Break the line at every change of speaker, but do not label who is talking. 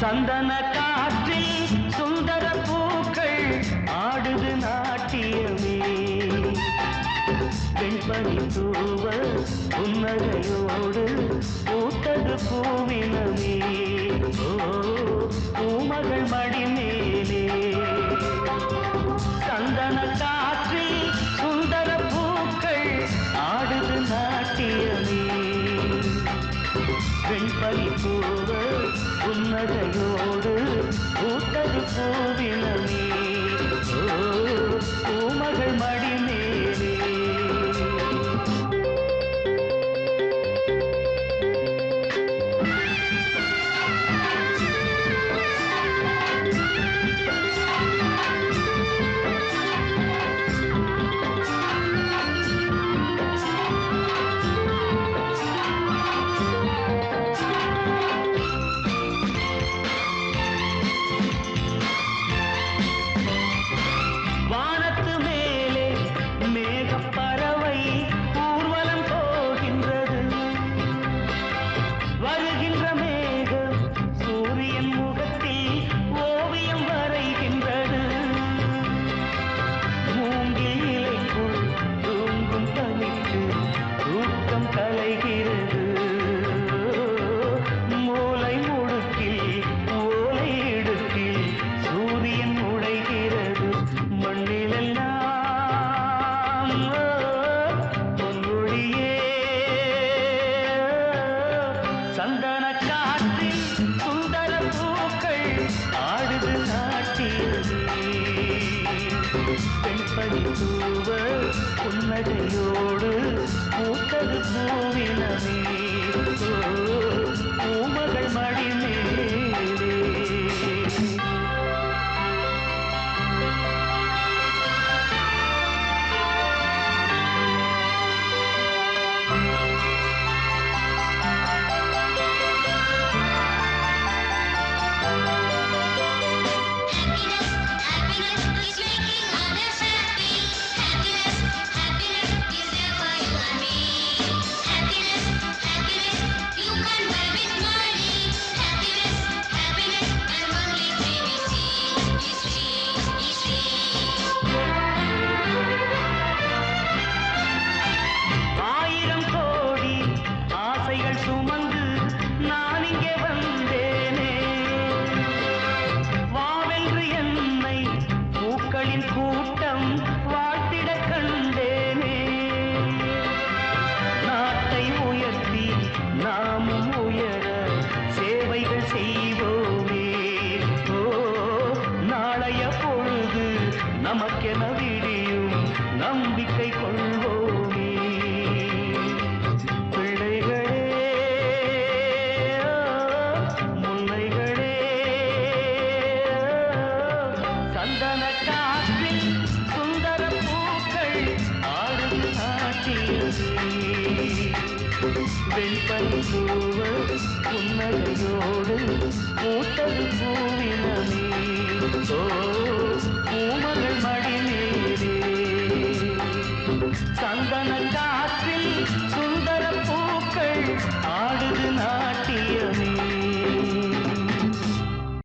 சந்தன காற்றில் சுந்தர பூக்கள் ஆடுது நாட்டியமே. வெண்பனி தூவ புன்னகையோடு பூத்தது பூவினமே. மாறி பூவே புன்னகையோடு பூத்தது பூவின நீ மணித்தூவ புன்னகையோடு பூத்தது பூவினமே பூமகள் மடிமே கூட்டம் வாழ்த்திட கண்டேனே. நாட்டை உயர்த்தி நாமும் உயர சேவைகள் செய்வோமே. ஓ நாளைய பொழுது நமக்கென விடியும் நம்பிக்கை கொள்வோமே. சந்தன வெண்பனிப்பூவு புன்னகையோடு மூட்டது பூவினமே ஓ பூமகள் மடிநேரே சந்தன காற்றில் சுந்தர பூக்கள் ஆடுது நாட்டியமே.